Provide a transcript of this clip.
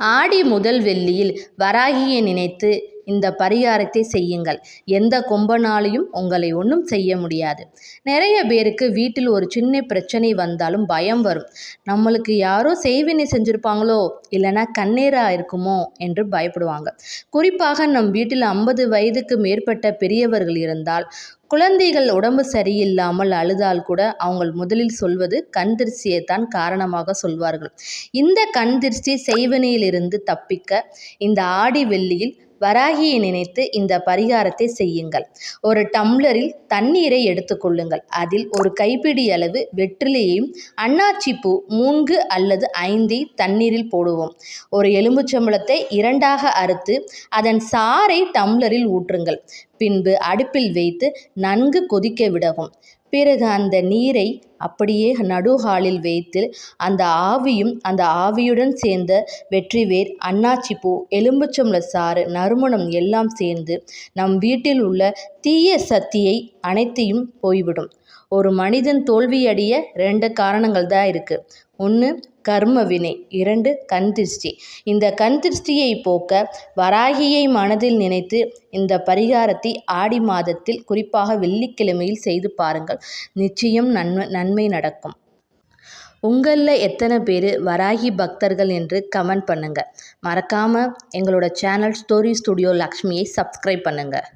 ஆடி முதல் வெள்ளியில் வராகியை நினைத்து இந்த பரிகாரத்தை செய்யுங்கள். எந்த கொம்பனாலையும் உங்களை ஒன்றும் செய்ய முடியாது. நிறைய பேருக்கு வீட்டில் ஒரு சின்ன பிரச்சனை வந்தாலும் பயம் வரும். நம்மளுக்கு யாரோ செய்வினை செஞ்சுருப்பாங்களோ இல்லைனா கண்ணீராக இருக்குமோ என்று பயப்படுவாங்க. குறிப்பாக நம் வீட்டில் ஐம்பது வயதுக்கு மேற்பட்ட பெரியவர்கள் இருந்தால் குழந்தைகள் உடம்பு சரியில்லாமல் அழுதால் கூட அவங்க முதலில் சொல்வது கண் தான் காரணமாக சொல்வார்கள். இந்த கண் திருஷ்டி செய்வினையிலிருந்து தப்பிக்க இந்த ஆடி வெள்ளியில் வராகியை நினைத்து இந்த பரிகாரத்தை செய்யுங்கள். ஒரு டம்ளரில் தண்ணீரை எடுத்துக்கொள்ளுங்கள் அதில் ஒரு கைப்பிடி அளவு வெற்றிலையையும் அன்னாச்சி பூ மூன்று அல்லது ஐந்தை தண்ணீரில் போடுவோம். ஒரு எலும்புச்சம்பளத்தை இரண்டாக அறுத்து அதன் சாறை டம்ளரில் ஊற்றுங்கள். பின்பு அடுப்பில் வைத்து நன்கு கொதிக்க விடவும். பிறகு அந்த நீரை அப்படியே நடுஹாலில் வைத்து அந்த ஆவியும் அந்த ஆவியுடன் சேர்ந்த வெற்றிவேர் அன்னாச்சிப்பூ எலும்புச்சம்பள சாறு நறுமணம் எல்லாம் சேர்ந்து நம் வீட்டில் உள்ள தீய சக்தியை அனைத்தையும் போய்விடும். ஒரு மனிதன் தோல்வியடைய ரெண்டு காரணங்கள் தான் இருக்குது ஒன்று கர்ம வினை இரண்டு கண் திருஷ்டி. இந்த கண் திருஷ்டியை போக்க வராகியை மனதில் நினைத்து இந்த பரிகாரத்தை ஆடி மாதத்தில் குறிப்பாக வெள்ளிக்கிழமையில் செய்து பாருங்கள். நிச்சயம் நன்மை நன்மை நடக்கும். உங்களில் எத்தனை பேர் வராகி பக்தர்கள் என்று கமெண்ட் பண்ணுங்கள் மறக்காமல் எங்களோட சேனல் ஸ்டோரி ஸ்டுடியோ லக்ஷ்மியை சப்ஸ்கிரைப் பண்ணுங்கள்